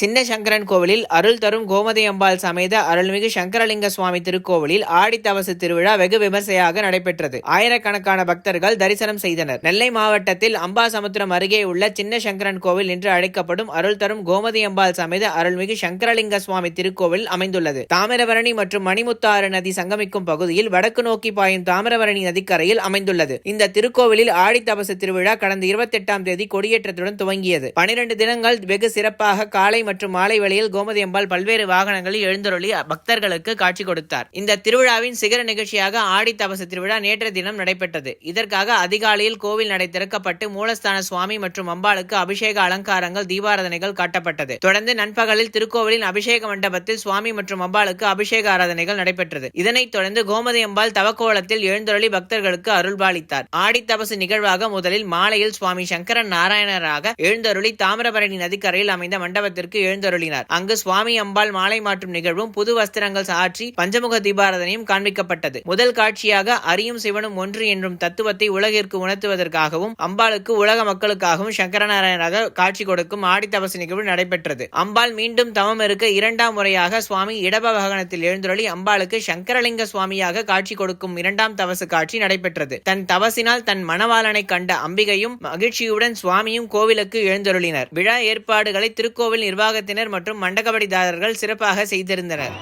சின்ன சங்கரன் கோவிலில் அருள் தரும் கோமதி அம்பாள் சமேத அருள்மிகு சங்கரலிங்க சுவாமி திருக்கோவிலில் ஆடித்தவசு திருவிழா வெகு விமர்சையாக நடைபெற்றது. ஆயிரக்கணக்கான பக்தர்கள் தரிசனம் செய்தனர். நெல்லை மாவட்டத்தில் அம்பாசமுத்திரம் அருகே உள்ள சின்ன சங்கரன் கோவில் என்று அழைக்கப்படும் அருள் தரும் கோமதி அம்பாள் சமேத அருள்மிகு சங்கரலிங்க சுவாமி திருக்கோவில் அமைந்துள்ளது. தாமிரபரணி மற்றும் மணிமுத்தாறு நதி சங்கமிக்கும் பகுதியில் வடக்கு நோக்கி பாயும் தாமிரபரணி நதிக்கரையில் அமைந்துள்ளது. இந்த திருக்கோவிலில் ஆடித்தவசு திருவிழா கடந்த இருபத்தி எட்டாம் தேதி கொடியேற்றத்துடன் துவங்கியது. பனிரெண்டு தினங்கள் வெகு சிறப்பாக காலை மற்றும் மாலை வேளையில் கோமதி அம்பாள் பல்வேறு வாகனங்களில் எழுந்தருளி பக்தர்களுக்கு காட்சி கொடுத்தார். இந்த திருவிழாவின் சிகர நிகழ்ச்சியாக ஆடி தபசு திருவிழா நேற்றைய தினம் நடைபெற்றது. இதற்காக அதிகாலையில் கோவில் நடை திறக்கப்பட்டு மூலஸ்தான சுவாமி மற்றும் அம்பாளுக்கு அபிஷேக அலங்காரங்கள் தீபாராதனைகள் காட்டப்பட்டது. தொடர்ந்து நண்பகலில் திருக்கோவிலின் அபிஷேக மண்டபத்தில் சுவாமி மற்றும் அம்பாளுக்கு அபிஷேக ஆராதனைகள் நடைபெற்றது. இதனைத் தொடர்ந்து கோமதி அம்பாள் தவக்கோலத்தில் எழுந்தருளி பக்தர்களுக்கு அருள்பாலித்தார். ஆடி தபசு நிகழ்வாக முதலில் மாலையில் சுவாமி சங்கரன் நாராயணராக எழுந்தருளி தாமிரபரணி நதிக்கரையில் அமைந்த மண்டபத்திற்கு எழுந்தருளினார். அங்கு சுவாமி அம்பாள் மாலை மாற்றும் நிகழ்வும் புது வஸ்திரங்கள் சாற்றி பஞ்சமுக தீபாரதனையும் காண்பிக்கப்பட்டது. முதல் காட்சியாக அரியும் சிவனும் ஒன்று என்றும் தத்துவத்தை உலகிற்கு உணர்த்துவதற்காகவும் அம்பாளுக்கு உலக மக்களுக்காகவும் சங்கரநாராயணராக காட்சி கொடுக்கும் ஆடித்தபசு நிகழ்வு நடைபெற்றது. அம்பாள் மீண்டும் தவம் இருக்க இரண்டாம் முறையாக சுவாமி இடப வாகனத்தில் எழுந்தருளி அம்பாளுக்கு சங்கரலிங்க சுவாமியாக காட்சி கொடுக்கும் இரண்டாம் தவசு காட்சி நடைபெற்றது. தன் தவசினால் தன் மணவாளனை கண்ட அம்பிகையும் மகிழ்ச்சியுடன் சுவாமியும் கோவிலுக்கு எழுந்தருளினர். விழா ஏற்பாடுகளை திருக்கோவில் நிர்வாகத்தினர் மற்றும் மண்டகபடிதாரர்கள் சிறப்பாக செய்திருந்தனர்.